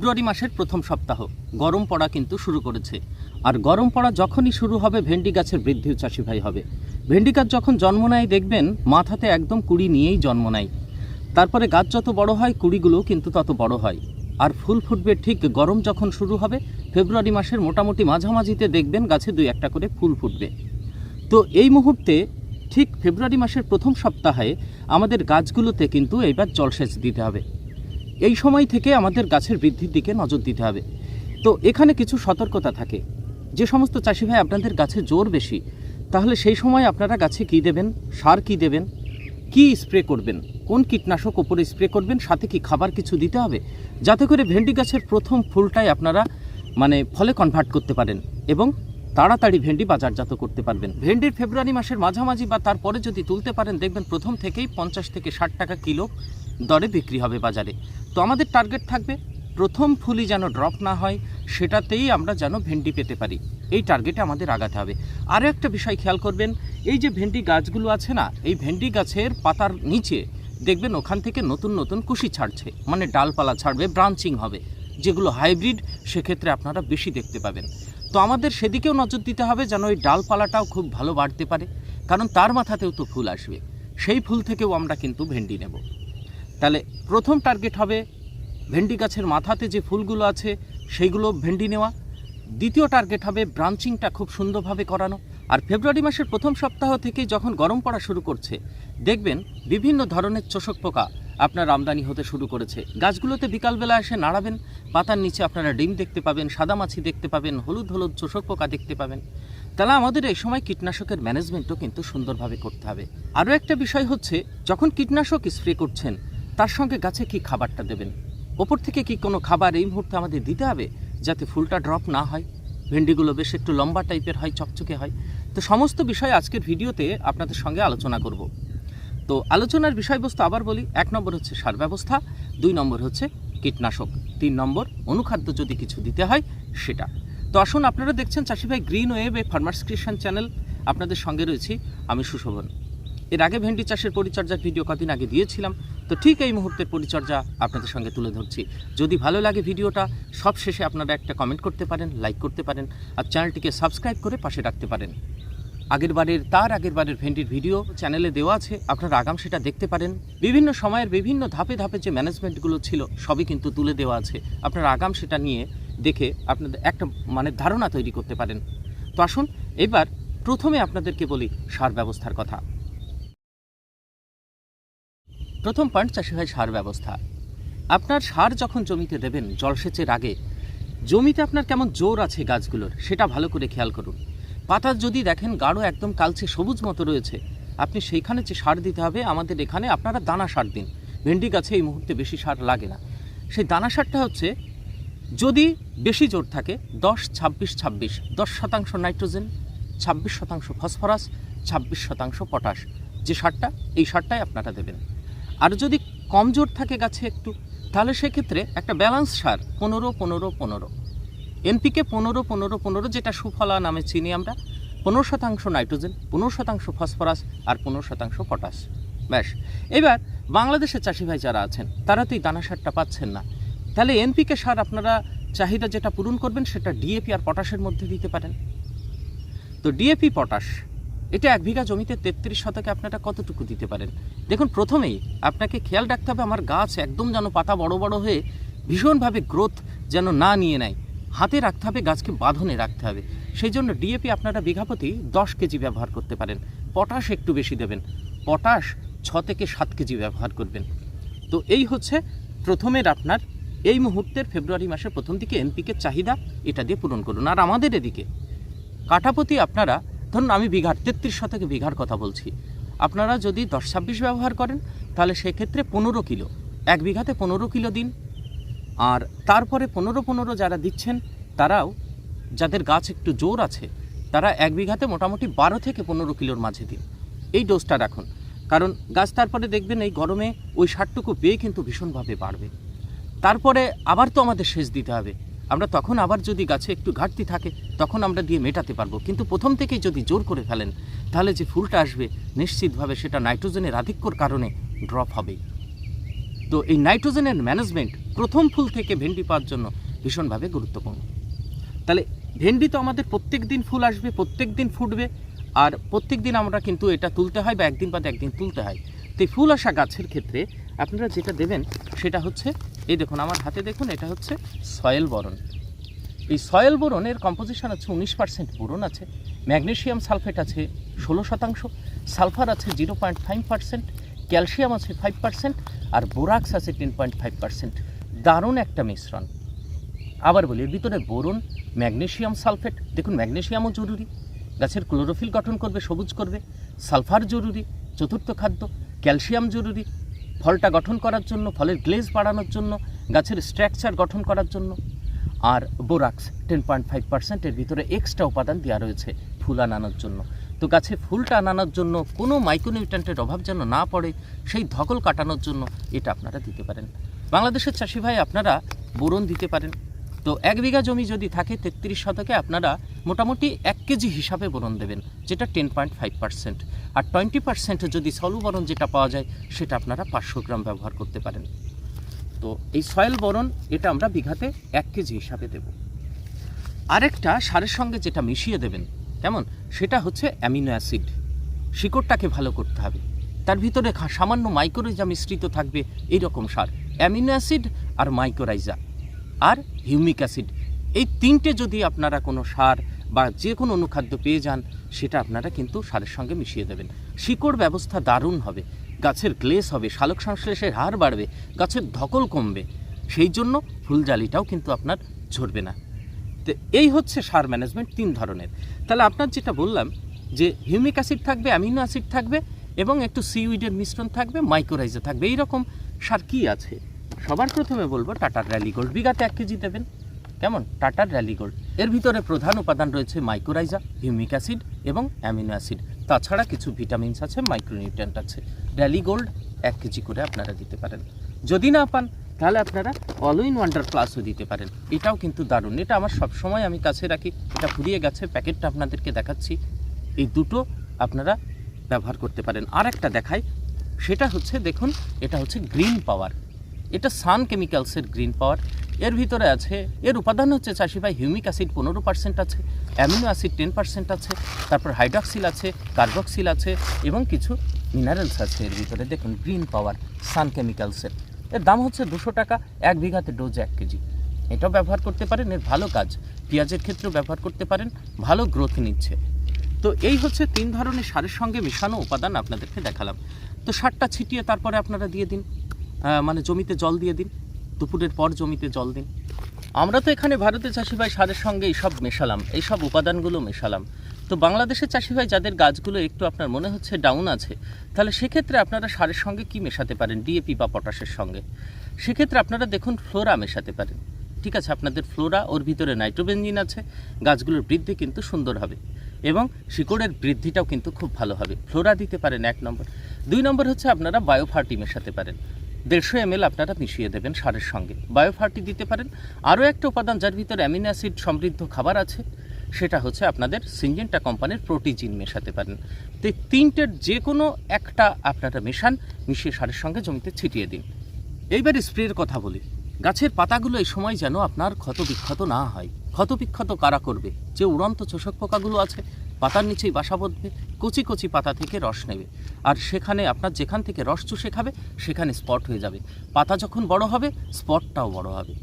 ফেব্রুয়ারি মাসের প্রথম সপ্তাহ। গরম পড়া কিন্তু শুরু করেছে। আর গরম পড়া যখনই শুরু হবে, ভেন্ডি গাছের বৃদ্ধিও চাষি ভাই হবে। ভেন্ডি গাছ যখন জন্ম নেয় দেখবেন, মাথাতে একদম কুড়ি নিয়েই জন্ম নেয়। তারপরে গাছ যত বড় হয় কুড়িগুলো কিন্তু তত বড় হয়। আর ফুল ফুটবে ঠিক গরম যখন শুরু হবে, ফেব্রুয়ারি মাসের মোটামুটি মাঝামাঝিতে দেখবেন গাছে দুই একটা করে ফুল ফুটবে। তো এই মুহূর্তে ঠিক ফেব্রুয়ারি মাসের প্রথম সপ্তাহে আমাদের গাছগুলোতে কিন্তু এইবার জলসেচ দিতে হবে। এই সময় থেকে আমাদের গাছের বৃদ্ধির দিকে নজর দিতে হবে। তো এখানে কিছু সতর্কতা থাকে। যে সমস্ত চাষি ভাই আপনাদের গাছে জোর বেশি, তাহলে সেই সময় আপনারা গাছে কী দেবেন? সার কী দেবেন? কি স্প্রে করবেন? কোন কীটনাশক ওপরে স্প্রে করবেন? সাথে কি খাবার কিছু দিতে হবে? যাতে করে ভেন্ডি গাছের প্রথম ফুলটাই আপনারা মানে ফলে কনভার্ট করতে পারেন এবং তাড়াতাড়ি ভেন্ডি বাজারজাত করতে পারবেন। ভেন্ডির ফেব্রুয়ারি মাসের মাঝামাঝি বা তারপরে যদি তুলতে পারেন, দেখবেন প্রথম থেকেই পঞ্চাশ থেকে ষাট টাকা কিলো দরে বিক্রি হবে বাজারে। তো আমাদের টার্গেট থাকবে, প্রথম ফুলই যেন ড্রপ না হয়, সেটাতেই আমরা যেন ভেন্ডি পেতে পারি। এই টার্গেটে আমাদের আগাতে হবে। আরও একটা বিষয় খেয়াল করবেন, এই যে ভেন্ডি গাছগুলো আছে না, এই ভেন্ডি গাছের পাতার নিচে দেখবেন ওখান থেকে নতুন নতুন কুশি ছাড়ছে। মানে ডালপালা ছাড়বে ব্রাঞ্চিং হবে। যেগুলো হাইব্রিড সেক্ষেত্রে আপনারা বেশি দেখতে পাবেন। তো আমাদের সেদিকেও নজর দিতে হবে যেন ওই ডালপালাটাও খুব ভালো বাড়তে পারে, কারণ তার মাথাতেও তো ফুল আসবে। সেই ফুল থেকেও আমরা কিন্তু ভেন্ডি নেব। তাহলে প্রথম টার্গেট হবে ভেন্ডি গাছের মাথাতে যে ফুলগুলো আছে, সেইগুলো ভেন্ডি নেওয়া। দ্বিতীয় টার্গেট হবে ব্রাঞ্চিংটা খুব সুন্দরভাবে করানো। আর ফেব্রুয়ারি মাসের প্রথম সপ্তাহ থেকে যখন গরম পড়া শুরু করছে, দেখবেন বিভিন্ন ধরনের চোষক পোকা আপনার আমদানি হতে শুরু করেছে। গাছগুলোতে বিকালবেলা এসে নাড়াবেন, পাতার নিচে আপনারা ডিম দেখতে পাবেন সাদামাছি দেখতে পাবেন, হলুদ হলুদ চোষক পোকা দেখতে পাবেন। তাহলে আমাদের এই সময় কীটনাশকের ম্যানেজমেন্টও কিন্তু সুন্দরভাবে করতে হবে। আরও একটা বিষয় হচ্ছে, যখন কীটনাশক স্প্রে করছেন তার সঙ্গে গাছে কি খাবারটা দেবেন? ওপর থেকে কি কোনো খাবার এই মুহূর্তে আমাদের দিতে হবে, যাতে ফুলটা ড্রপ না হয়? ভেন্ডিগুলো বেশ একটু লম্বা টাইপের হয়, চকচকে হয়। তো সমস্ত বিষয় আজকের ভিডিওতে আপনাদের সঙ্গে আলোচনা করব। তো আলোচনার বিষয়বস্তু আবার বলি, এক নম্বর হচ্ছে সার ব্যবস্থা, দুই নম্বর হচ্ছে কীটনাশক, তিন নম্বর অনুখাদ্য যদি কিছু দিতে হয়, সেটা। তো আসুন আপনারা দেখছেন চাষিভাই green web a farmers creation channel, আপনাদের সঙ্গে রয়েছি আমি সুশোভন। এর আগে ভেন্ডি চাষের পরিচর্যার ভিডিও কদিন আগে দিয়েছিলাম তো ঠিক এই মুহূর্তের পরিচর্যা আপনাদের সঙ্গে তুলে ধরছি। যদি ভালো লাগে ভিডিওটা সব শেষে আপনারা একটা কমেন্ট করতে পারেন লাইক করতে পারেন, আর চ্যানেলটিকে সাবস্ক্রাইব করে পাশে রাখতে পারেন। আগের বারের, তার আগের বারের ভেন্ডির ভিডিও চ্যানেলে দেওয়া আছে, আপনারা আগাম সেটা দেখতে পারেন। বিভিন্ন সময়ের বিভিন্ন ধাপে ধাপে যে ম্যানেজমেন্টগুলো ছিল, সবই কিন্তু তুলে দেওয়া আছে। আপনারা আগাম সেটা নিয়ে দেখে আপনাদের একটা মানে ধারণা তৈরি করতে পারেন। তো আসুন, এবার প্রথমে আপনাদেরকে বলি সার ব্যবস্থার কথা। প্রথম পয়েন্ট চাষি হয় সার ব্যবস্থা। আপনার সার যখন জমিতে দেবেন জলসেচের আগে, জমিতে আপনার কেমন জোর আছে গাছগুলোর, সেটা ভালো করে খেয়াল করুন। পাতা যদি দেখেন গাঢ় একদম কালচে সবুজ মতো রয়েছে, আপনি সেইখানে যে সার দিতে হবে, আমাদের এখানে আপনারা দানা সার দিন। ভেন্ডি গাছে এই মুহূর্তে বেশি সার লাগে না। সেই দানা সারটা হচ্ছে, যদি বেশি জোর থাকে, দশ, ছাব্বিশ ছাব্বিশ, দশ শতাংশ নাইট্রোজেন, ছাব্বিশ শতাংশ ফসফরাস, ছাব্বিশ শতাংশ পটাশ, যে সারটা, এই সারটাই আপনারা দেবেন। আর যদি কমজোর থাকে গাছে একটু, তাহলে সেক্ষেত্রে একটা ব্যালেন্স সার, পনেরো পনেরো পনেরো। এনপিকে পনেরো পনেরো পনেরো যেটা সুফলা নামে চিনি আমরা, পনেরো শতাংশ নাইট্রোজেন, পনেরো শতাংশ ফসফরাস আর পনেরো শতাংশ পটাশ। ব্যাস। এবার বাংলাদেশের চাষি ভাই যারা আছেন, তারা তো এই দানা সারটা পাচ্ছেন না। তাহলে এনপিকে সার আপনারা চাহিদা যেটা পূরণ করবেন, সেটা ডিএপি আর পটাশের মধ্যে দিতে পারেন। তো ডিএপি, পটাশ এটা এক বিঘা জমিতে তেত্রিশ শতকে আপনারা কতটুকু দিতে পারেন? দেখুন, প্রথমেই আপনাকে খেয়াল রাখতে হবে আমার গাছ একদম যেন পাতা বড় বড় হয়ে ভীষণভাবে গ্রোথ যেন না নিয়ে নেয়। হাতে রাখতে হবে, গাছকে বাঁধনে রাখতে হবে। সেই জন্য ডিএপি আপনারা বিঘাপতি দশ কেজি ব্যবহার করতে পারেন। পটাশ একটু বেশি দেবেন। পটাশ ছ থেকে সাত কেজি ব্যবহার করবেন। তো এই হচ্ছে প্রথমের আপনার, এই মুহূর্তের ফেব্রুয়ারি মাসের প্রথম দিকে এনপিকে চাহিদা, এটা দিয়ে পূরণ করুন। আর আমাদের এদিকে কাঠাপতি আপনারা ধরুন আমি বিঘার তেত্রিশ শতকে বিঘার কথা বলছি। আপনারা যদি দশ ছাব্বিশ ব্যবহার করেন, তাহলে সেক্ষেত্রে পনেরো কিলো, এক বিঘাতে পনেরো কিলো দিন। আর তারপরে পনেরো পনেরো যারা দিচ্ছেন, তারাও, যাদের গাছ একটু জোর আছে, তারা এক বিঘাতে মোটামুটি বারো থেকে পনেরো কিলোর মাঝে দিন। এই ডোজটা রাখুন। কারণ গাছ তারপরে দেখবেন এই গরমে ওই সারটুকু পেয়ে কিন্তু ভীষণভাবে বাড়বে। তারপরে আবার তো আমাদের সেচ দিতে হবে। আমরা তখন আবার যদি গাছে একটু ঘাটতি থাকে, তখন আমরা দিয়ে মেটাতে পারব। কিন্তু প্রথম থেকেই যদি জোর করে ফেলেন, তাহলে যে ফুলটা আসবে, নিশ্চিতভাবে সেটা নাইট্রোজেনের আধিক্যর কারণে ড্রপ হবেই তো এই নাইট্রোজেনের ম্যানেজমেন্ট প্রথম ফুল থেকে ভেন্ডি পাওয়ার জন্য ভীষণভাবে গুরুত্বপূর্ণ। তাহলে ভেন্ডি তো আমাদের প্রত্যেক দিন ফুল আসবে, প্রত্যেক দিন ফুটবে, আর প্রত্যেক দিন আমরা কিন্তু এটা তুলতে হয় বা একদিন বাদে একদিন তুলতে হয়। তো ফুল আসা গাছের ক্ষেত্রে আপনারা যেটা দেবেন, সেটা হচ্ছে এই দেখুন, আমার হাতে দেখুন, এটা হচ্ছে সয়েল বরণ এই সয়েল বোরনের কম্পোজিশন আছে উনিশ পার্সেন্ট বোরন আছে ম্যাগনেশিয়াম সালফেট আছে ষোলো শতাংশ, সালফার আছে zero point five percent, calcium আছে ফাইভ পার্সেন্ট, আর বোরাক্স আছে টেন পয়েন্ট ফাইভ পার্সেন্ট। দারুণ একটা মিশ্রণ। আবার বলি, এর ভিতরে বোরন ম্যাগনেশিয়াম সালফেট, দেখুন ম্যাগনেশিয়ামও জরুরি। গাছের ক্লোরোফিল গঠন করবে, সবুজ করবে, সালফার জরুরি, চতুর্থ খাদ্য, ক্যালসিয়াম জরুরি ফলটা গঠন করার জন্য, ফলের গ্লেজ বাড়ানোর জন্য, গাছের স্ট্রাকচার গঠন করার জন্য। আর বোরাক্স টেন পয়েন্ট ফাইভ পার্সেন্টের ভিতরে এক্সট্রা উপাদান দেওয়া রয়েছে ফুল আনানোর জন্য। তো গাছে ফুলটা আনানোর জন্য কোনো মাইক্রোনিউট্রেন্টের অভাব যেন না পড়ে, সেই ধকল কাটানোর জন্য এটা আপনারা দিতে পারেন। বাংলাদেশের চাষি ভাই, আপনারা বোরন দিতে পারেন। তো এক বিঘা জমি যদি থাকে তেত্রিশ শতকে আপনারা মোটামুটি এক কেজি হিসাবে বোরন দেবেন, যেটা টেন পয়েন্ট ফাইভ পার্সেন্ট আর টোয়েন্টি পার্সেন্ট যদি সলু বরণ যেটা পাওয়া যায়, সেটা আপনারা পাঁচশো গ্রাম ব্যবহার করতে পারেন। তো এই সয়েল বরণ, এটা আমরা বিঘাতে এক কেজি হিসাবে দেব। আরেকটা সারের সঙ্গে যেটা মিশিয়ে দেবেন, কেমন? সেটা হচ্ছে অ্যামিনো অ্যাসিড। শিকড়টাকে ভালো করতে হবে। তার ভিতরে সামান্য মাইক্রোরাইজা মিশ্রিত থাকবে এই রকম সার। অ্যামিনো অ্যাসিড আর মাইক্রোরাইজা আর হিউমিক অ্যাসিড। এই তিনটে যদি আপনারা কোনো সার বা যে কোনো অনুখাদ্য পেয়ে যান, সেটা আপনারা কিন্তু সারের সঙ্গে মিশিয়ে দেবেন। শিকড় ব্যবস্থা দারুণ হবে, গাছের গ্লেস হবে, শালক সংশ্লেষের হার বাড়বে, গাছের ধকল কমবে, সেই জন্য ফুলজালিটাও কিন্তু আপনার ঝরবে না। তো, এই হচ্ছে সার ম্যানেজমেন্ট তিন ধরনের। তাহলে আপনার যেটা বললাম, যে হিউমিক অ্যাসিড থাকবে, অ্যামিনো অ্যাসিড থাকবে এবং একটু সিউইডের মিশ্রণ থাকবে মাইক্রোরাইজা থাকবে এই রকম সার কী আছে? সবার প্রথমে বলব টাটার র্যালি গোল্ড। বিঘাতে এক কেজি দেবেন। কেমন? টাটার র্যালি গোল্ড। এর ভিতরে প্রধান উপাদান রয়েছে মাইক্রোরাইজা হিউমিক অ্যাসিড এবং অ্যামিনো অ্যাসিড তাছাড়া কিছু ভিটামিনস আছে মাইক্রোনিউট্রিয়েন্ট আছে। র্যালি গোল্ড এক কেজি করে আপনারা দিতে পারেন। যদি না পান, তাহলে আপনারা অল ইন ওয়ান্ডার প্লাসও দিতে পারেন। এটাও কিন্তু দারুণ। এটা আমার সবসময় আমি কাছে রাখি। এটা ফুরিয়ে গেছে। প্যাকেটটা আপনাদেরকে দেখাচ্ছি। এই দুটো আপনারা ব্যবহার করতে পারেন। আর একটা দেখাই। সেটা হচ্ছে, দেখুন, এটা হচ্ছে গ্রিন পাওয়ার এটা সান কেমিক্যালসের গ্রিন পাওয়ার এর ভিতরে আছে, এর উপাদান হচ্ছে চাষি ভাই হিউমিক অ্যাসিড পনেরো পার্সেন্ট আছে অ্যামিনো অ্যাসিড টেন পার্সেন্ট আছে, তারপর হাইড্রক্সিল আছে কার্বক্সিল আছে এবং কিছু মিনারেলস আছে এর ভিতরে। দেখুন গ্রিন পাওয়ার সান কেমিক্যালসের এর। দাম হচ্ছে দুশো টাকা, এক বিঘাতে ডোজ এক কেজি। এটাও ব্যবহার করতে পারেন, এর ভালো কাজ। পেঁয়াজের ক্ষেত্রেও ব্যবহার করতে পারেন, ভালো গ্রোথ নিচ্ছে। তো এই হচ্ছে তিন ধরনের সারের সঙ্গে মেশানো উপাদান আপনাদেরকে দেখালাম। তো সারটা ছিটিয়ে তারপরে আপনারা দিয়ে দিন। মানে জমিতে জল দিয়ে দিন। দুপুরের পর জমিতে জল দিন। আমরা তো এখানে ভারতের চাষি ভাই সারের সঙ্গে এইসব মেশালাম, এইসব উপাদানগুলো মেশালাম। তো বাংলাদেশের চাষি ভাই যাদের গাছগুলো একটু আপনার মনে হচ্ছে ডাউন আছে, তাহলে সেক্ষেত্রে আপনারা সারের সঙ্গে কি মেশাতে পারেন ডিএপি বা পটাশের সঙ্গে? সেক্ষেত্রে আপনারা দেখুন ফ্লোরা মেশাতে পারেন। ঠিক আছে, আপনাদের ফ্লোরা, ওর ভিতরে নাইট্রোবেঞ্জিন আছে, গাছগুলোর বৃদ্ধি কিন্তু সুন্দর হবে। এবং শিকড়ের বৃদ্ধিটাও কিন্তু খুব ভালো হবে। ফ্লোরা দিতে পারেন এক নম্বর। দুই নম্বর হচ্ছে আপনারা বায়োফার্টি মেশাতে পারেন। দেড়শো এম আপনারা মিশিয়ে দেবেন সারের সঙ্গে। বায়োফার্টি দিতে পারেন। আরও একটা উপাদান যার ভিতরে অ্যামিনো অ্যাসিড সমৃদ্ধ খাবার আছে, সেটা হচ্ছে আপনাদের সিনজেন্টা কোম্পানির প্রোটিজিন মেশাতে পারেন। তো তিনটের যে কোনো একটা আপনারা মেশান, মিশিয়ে সারের সঙ্গে জমিতে ছিটিয়ে দিন। এইবার স্প্রের কথা বলি। গাছের পাতাগুলো এই সময় যেন আপনার ক্ষতবিক্ষত না হয়। ক্ষতবিক্ষত কারা করবে? যে উড়ন্ত চোষক পোকাগুলো আছে পাতার নিচেই বাসা বাঁধবে কচি কচি পাতা থেকে রস নেবে। আর সেখানে আপনার যেখান থেকে রস চুষে খাবে, সেখানে স্পট হয়ে যাবে। পাতা যখন বড় হবে, স্পটটাও বড় হবে।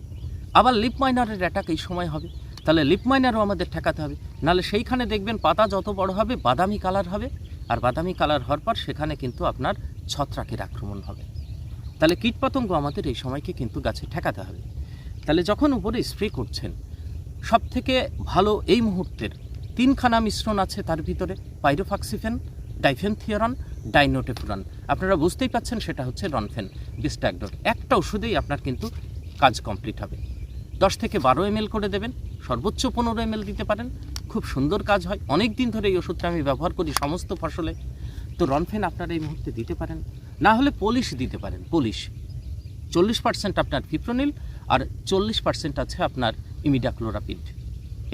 আবার লিপ মাইনারের অ্যাটাক এই সময় হবে। তাহলে লিপ মাইনারও আমাদের ঠেকাতে হবে। নাহলে সেইখানে দেখবেন পাতা যত বড় হবে, বাদামি কালার হবে। আর বাদামি কালার হওয়ার পর সেখানে কিন্তু আপনার ছত্রাকের আক্রমণ হবে। তাহলে কীটপতঙ্গ আমাদের এই সময়কে কিন্তু গাছে ঠেকাতে হবে। তাহলে যখন উপরে স্প্রে করছেন সব থেকে ভালো এই মুহূর্তের তিনখানা মিশ্রণ আছে তার ভিতরে, পাইরোফাক্সিফেন ডাইফেনথিয়রন ডাইনোটেফুরন। আপনারা বুঝতেই পাচ্ছেন সেটা হচ্ছে রনফেন বিস্ট্যাকডোর একটা ওষুধেই আপনার কিন্তু কাজ কমপ্লিট হবে। দশ থেকে বারো এম করে দেবেন, সর্বোচ্চ পনেরো এম দিতে পারেন। খুব সুন্দর কাজ হয়। অনেক দিন ধরে এই ওষুধটা আমি ব্যবহার করি সমস্ত ফসলে। তো রনফেন আপনারা এই মুহূর্তে দিতে পারেন। না হলে পলিশ দিতে পারেন, পলিশ। চল্লিশ পার্সেন্ট আপনার ফিপ্রোনিল আর চল্লিশ পার্সেন্ট আছে আপনার ইমিডাক্লোরাপিড।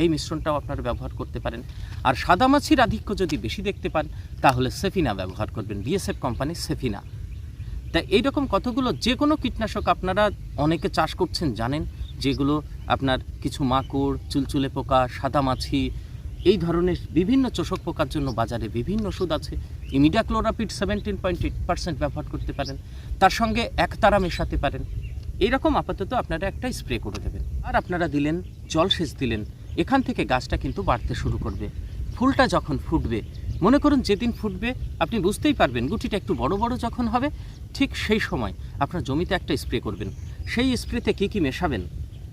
মিশ্রণটাও আপনারা ব্যবহার করতে পারেন। আর সাদামাছির আধিক্য যদি বেশি দেখতে পান, তাহলে সেফিনা ব্যবহার করবেন, বিএসএফ কোম্পানির সেফিনা। তা এইরকম কতগুলো যে কোনো কীটনাশক আপনারা অনেকে চাষ করছেন, জানেন, যেগুলো আপনার কিছু মাকড়, চুলচুলে পোকা সাদা মাছি এই ধরনের বিভিন্ন চোষক পোকার জন্য বাজারে বিভিন্ন ওষুধ আছে। Imidacloprid seventeen point eight percent ব্যবহার করতে পারেন। তার সঙ্গে একতারা মেশাতে পারেন। এইরকম আপাতত আপনারা একটা স্প্রে করে দেবেন। আর আপনারা দিলেন, জলসেচ দিলেন এখান থেকে গাছটা কিন্তু বাড়তে শুরু করবে। ফুলটা যখন ফুটবে, মনে করুন যেদিন ফুটবে, আপনি বুঝতেই পারবেন গুটিটা একটু বড় বড় যখন হবে, ঠিক সেই সময় আপনার জমিতে একটা স্প্রে করবেন। সেই স্প্রেতে কী কী মেশাবেন?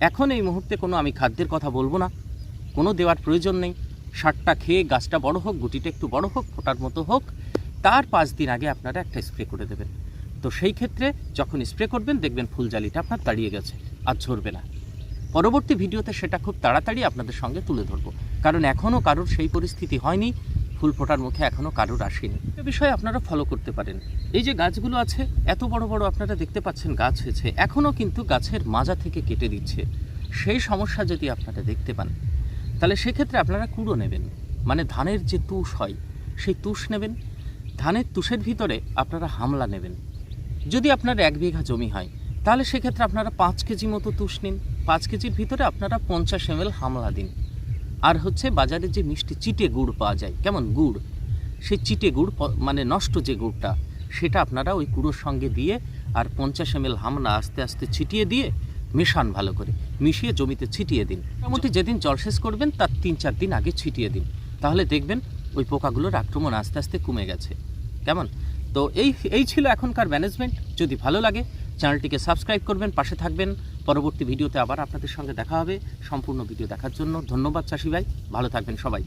এখন এই মুহূর্তে কোনো আমি খাদ্যের কথা বলব না। কোনো দেওয়ার প্রয়োজন নেই। সারটা খেয়ে গাছটা বড় হোক, গুটিটা একটু বড় হোক, ফোটার মতো হোক, তার পাঁচ দিন আগে আপনারা একটা স্প্রে করে দেবেন। তো সেই ক্ষেত্রে যখন স্প্রে করবেন, দেখবেন ফুলজালিটা আপনার দাঁড়িয়ে গেছে আর ঝরবে না। পরবর্তী ভিডিওতে সেটা খুব তাড়াতাড়ি আপনাদের সঙ্গে তুলে ধরবো। কারণ এখনও কারোর সেই পরিস্থিতি হয়নি, ফুল ফোটার মুখে এখনও কারোর আসেনি। এ বিষয়ে আপনারা ফলো করতে পারেন। এই যে গাছগুলো আছে, এত বড় বড় আপনারা দেখতে পাচ্ছেন গাছ হয়েছে এখনও কিন্তু গাছের মাজা থেকে কেটে দিচ্ছে। সেই সমস্যা যদি আপনারা দেখতে পান, তাহলে সেক্ষেত্রে আপনারা কুড়ো নেবেন। মানে ধানের যে তুষ হয়, সেই তুষ নেবেন। ধানের তুষের ভিতরে আপনারা হামলা নেবেন। যদি আপনার এক বিঘা জমি হয়, তাহলে সেক্ষেত্রে আপনারা পাঁচ কেজি মতো তুষ নিন। পাঁচ কেজির ভিতরে আপনারা পঞ্চাশ এম হামলা দিন। আর হচ্ছে বাজারে যে মিষ্টি চিটে গুড় পাওয়া যায়, কেমন গুড়? সেই চিটে গুড় মানে নষ্ট যে গুড়টা, সেটা আপনারা ওই কুড়োর সঙ্গে দিয়ে আর পঞ্চাশ এম হামলা আস্তে আস্তে ছিটিয়ে দিয়ে মেশান ভালো করে। মিশিয়ে জমিতে ছিটিয়ে দিন। মোটামুটি যেদিন জলসেচ করবেন, তার তিন চার দিন আগে ছিটিয়ে দিন। তাহলে দেখবেন ওই পোকাগুলোর আক্রমণ আস্তে আস্তে কমে গেছে। কেমন? তো এই এই ছিল এখনকার ম্যানেজমেন্ট যদি ভালো লাগে চ্যানেলটিকে সাবস্ক্রাইব করবেন, পাশে থাকবেন। পরবর্তী ভিডিওতে আবার আপনাদের সঙ্গে দেখা হবে। সম্পূর্ণ ভিডিও দেখার জন্য ধন্যবাদ চাষি ভাই। ভালো থাকবেন সবাই।